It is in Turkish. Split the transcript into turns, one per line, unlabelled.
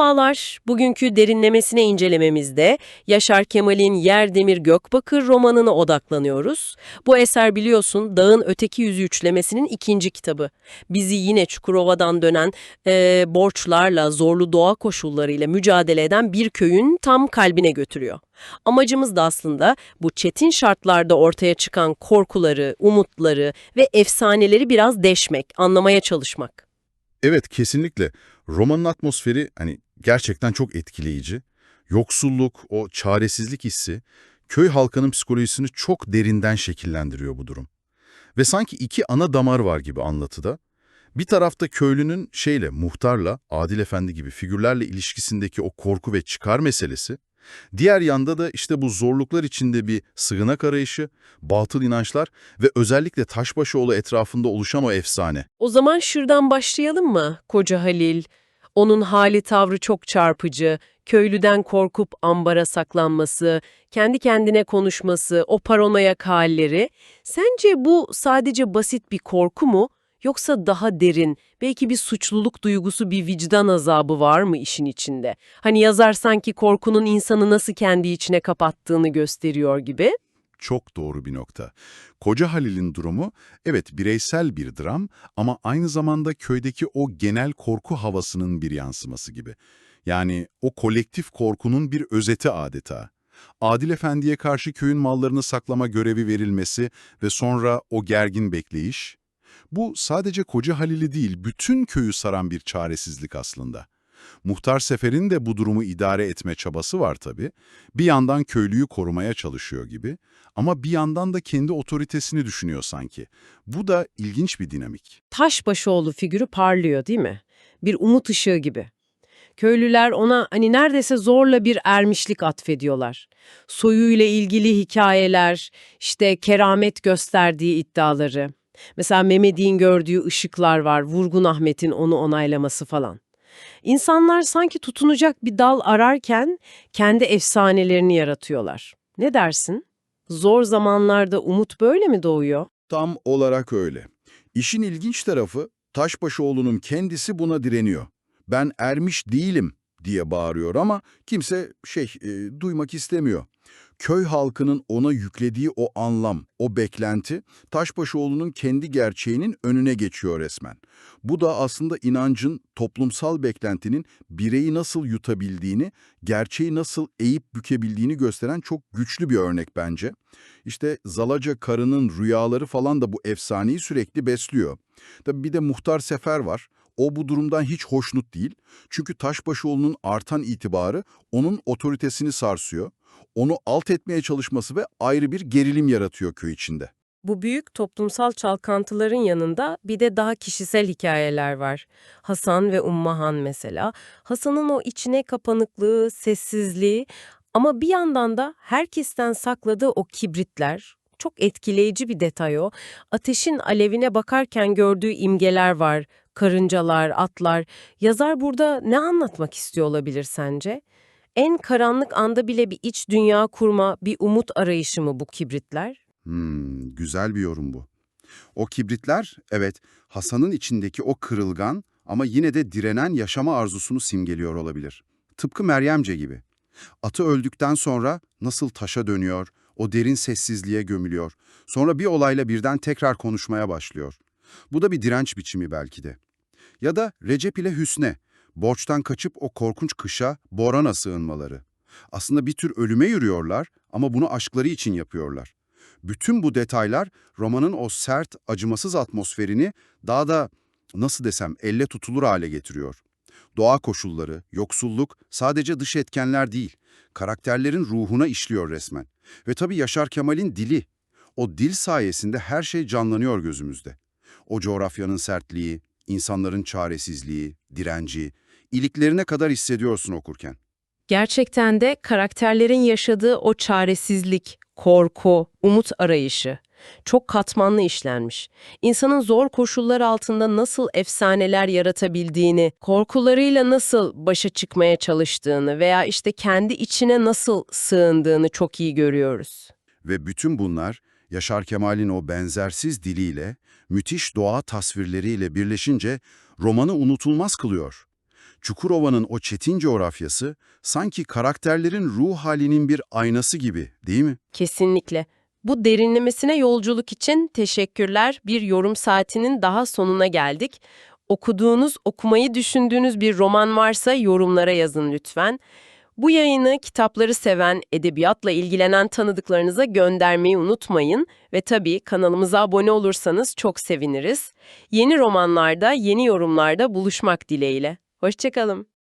Merhabalar. Bugünkü derinlemesine incelememizde Yaşar Kemal'in Yer Demir Gökbakır romanına odaklanıyoruz. Bu eser biliyorsun Dağın Öteki Yüzü üçlemesinin ikinci kitabı. Bizi yine Çukurova'dan dönen eee, borçlarla, zorlu doğa koşullarıyla mücadele eden bir köyün tam kalbine götürüyor. Amacımız da aslında bu çetin şartlarda ortaya çıkan korkuları, umutları ve efsaneleri biraz deşmek, anlamaya çalışmak.
Evet kesinlikle. Romanın atmosferi hani gerçekten çok etkileyici. Yoksulluk, o çaresizlik hissi köy halkının psikolojisini çok derinden şekillendiriyor bu durum. Ve sanki iki ana damar var gibi anlatıda. Bir tarafta köylünün şeyle, muhtarla, Adil Efendi gibi figürlerle ilişkisindeki o korku ve çıkar meselesi. Diğer yanda da işte bu zorluklar içinde bir sığınak arayışı, batıl inançlar ve özellikle Taşbaşıoğlu etrafında oluşan o efsane.
O zaman şuradan başlayalım mı Koca Halil? Onun hali tavrı çok çarpıcı, köylüden korkup ambara saklanması, kendi kendine konuşması, o paranoyak halleri. Sence bu sadece basit bir korku mu? Yoksa daha derin, belki bir suçluluk duygusu, bir vicdan azabı var mı işin içinde? Hani yazar sanki korkunun insanı nasıl kendi içine kapattığını gösteriyor gibi.
Çok doğru bir nokta. Koca Halil'in durumu evet bireysel bir dram ama aynı zamanda köydeki o genel korku havasının bir yansıması gibi. Yani o kolektif korkunun bir özeti adeta. Adil Efendi'ye karşı köyün mallarını saklama görevi verilmesi ve sonra o gergin bekleyiş. Bu sadece Koca Halil'i değil bütün köyü saran bir çaresizlik aslında. Muhtar Sefer'in de bu durumu idare etme çabası var tabii. Bir yandan köylüyü korumaya çalışıyor gibi ama bir yandan da kendi otoritesini düşünüyor sanki. Bu da ilginç bir dinamik.
Taşbaşıoğlu figürü parlıyor değil mi? Bir umut ışığı gibi. Köylüler ona hani neredeyse zorla bir ermişlik atfediyorlar. Soyuyla ilgili hikayeler, işte keramet gösterdiği iddiaları. Mesela Mehmet'in gördüğü ışıklar var, Vurgun Ahmet'in onu onaylaması falan. İnsanlar sanki tutunacak bir dal ararken kendi efsanelerini yaratıyorlar. Ne dersin? Zor zamanlarda umut böyle mi doğuyor?
Tam olarak öyle. İşin ilginç tarafı Taşbaşıoğlu'nun kendisi buna direniyor. Ben ermiş değilim diye bağırıyor ama kimse şey e, duymak istemiyor. Köy halkının ona yüklediği o anlam, o beklenti Taşbaşıoğlu'nun kendi gerçeğinin önüne geçiyor resmen. Bu da aslında inancın, toplumsal beklentinin bireyi nasıl yutabildiğini, gerçeği nasıl eğip bükebildiğini gösteren çok güçlü bir örnek bence. İşte Zalaca karının rüyaları falan da bu efsaneyi sürekli besliyor. Tabii bir de Muhtar Sefer var. O bu durumdan hiç hoşnut değil. Çünkü Taşbaşıoğlu'nun artan itibarı onun otoritesini sarsıyor. Onu alt etmeye çalışması ve ayrı bir gerilim yaratıyor köy içinde.
Bu büyük toplumsal çalkantıların yanında bir de daha kişisel hikayeler var. Hasan ve Ummahan mesela. Hasan'ın o içine kapanıklığı, sessizliği ama bir yandan da herkesten sakladığı o kibritler, çok etkileyici bir detay o. Ateşin alevine bakarken gördüğü imgeler var, karıncalar, atlar. Yazar burada ne anlatmak istiyor olabilir sence? En karanlık anda bile bir iç dünya kurma, bir umut arayışı mı bu kibritler?
Hmm, güzel bir yorum bu. O kibritler, evet, Hasan'ın içindeki o kırılgan ama yine de direnen yaşama arzusunu simgeliyor olabilir. Tıpkı Meryemce gibi. Atı öldükten sonra nasıl taşa dönüyor, o derin sessizliğe gömülüyor. Sonra bir olayla birden tekrar konuşmaya başlıyor. Bu da bir direnç biçimi belki de. Ya da Recep ile Hüsne, borçtan kaçıp o korkunç kışa, Boran'a sığınmaları. Aslında bir tür ölüme yürüyorlar ama bunu aşkları için yapıyorlar. Bütün bu detaylar romanın o sert, acımasız atmosferini daha da nasıl desem elle tutulur hale getiriyor. Doğa koşulları, yoksulluk sadece dış etkenler değil, karakterlerin ruhuna işliyor resmen. Ve tabii Yaşar Kemal'in dili. O dil sayesinde her şey canlanıyor gözümüzde. O coğrafyanın sertliği, insanların çaresizliği, direnci, iliklerine kadar hissediyorsun okurken.
Gerçekten de karakterlerin yaşadığı o çaresizlik, korku, umut arayışı çok katmanlı işlenmiş. İnsanın zor koşullar altında nasıl efsaneler yaratabildiğini, korkularıyla nasıl başa çıkmaya çalıştığını veya işte kendi içine nasıl sığındığını çok iyi görüyoruz.
Ve bütün bunlar Yaşar Kemal'in o benzersiz diliyle, müthiş doğa tasvirleriyle birleşince romanı unutulmaz kılıyor. Çukurova'nın o çetin coğrafyası sanki karakterlerin ruh halinin bir aynası gibi değil mi?
Kesinlikle. Bu derinlemesine yolculuk için teşekkürler. Bir yorum saatinin daha sonuna geldik. Okuduğunuz, okumayı düşündüğünüz bir roman varsa yorumlara yazın lütfen. Bu yayını kitapları seven, edebiyatla ilgilenen tanıdıklarınıza göndermeyi unutmayın ve tabii kanalımıza abone olursanız çok seviniriz. Yeni romanlarda, yeni yorumlarda buluşmak dileğiyle. Hoşçakalın.